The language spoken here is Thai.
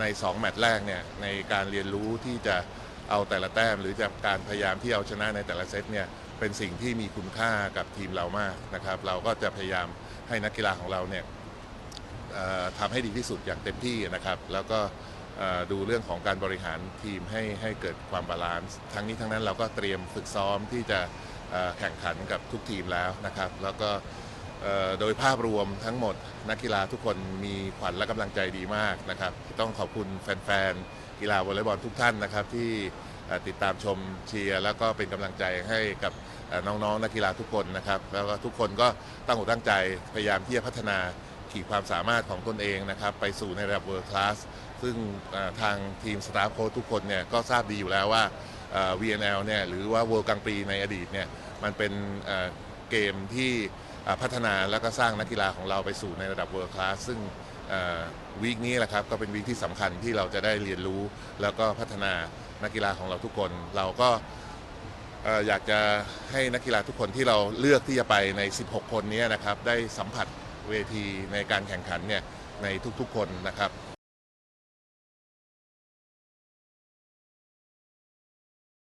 ใน 2 แมตช์แรกเนี่ยในการเรียนรู้ที่จะเอาแต่ละแต้ม หรือจะการพยายามที่เอาชนะในแต่ละเซตเนี่ยเป็นสิ่งที่มีคุณค่ากับทีมเรามากนะครับ เราก็จะพยายามให้นักกีฬาของเราเนี่ยทำให้ดีที่สุดอย่างเต็มที่นะครับ แล้วก็ดูเรื่องของการบริหารทีมให้ให้เกิดความบาลานซ์ทั้งนี้ทั้งนั้นเราก็เตรียมฝึกซ้อมที่จะแข่งขันกับทุกทีมแล้วนะครับ แล้วก็ โดยภาพรวมทั้งหมดนักกีฬาทุกคนมีขวัญและกำลังใจดีมากนะครับ ต้องขอบคุณแฟนๆกีฬาวอลเลย์บอลทุกท่านนะครับที่ติดตามชมเชียร์แล้วก็เป็นกำลังใจให้กับน้องๆนักกีฬาทุกคนนะครับ แล้วก็ทุกคนก็ตั้งอกตั้งใจพยายามที่จะพัฒนาขีดความสามารถของตนเองนะครับ ไปสู่ในระดับ World Class ซึ่งทางทีมสตาฟโค้ชทุกคนเนี่ยก็ทราบดีอยู่แล้วว่าเอ่อ VNL เนี่ยหรือว่า World กลางปีในอดีตเนี่ยมันเป็นเกมที่ พัฒนาแล้วก็สร้างนักกีฬาของเราไปสู่ในระดับเวิร์คลาสซึ่งวีคนี้แหละครับก็เป็นวีคที่สำคัญที่เราจะได้เรียนรู้ แล้วก็พัฒนานักกีฬาของเราทุกคน เราก็อยากจะให้นักกีฬาทุกคนที่เราเลือกที่จะไปใน 16 คนนี้นะครับ ได้สัมผัสเวทีในการแข่งขันเนี่ยในทุกๆคนนะครับ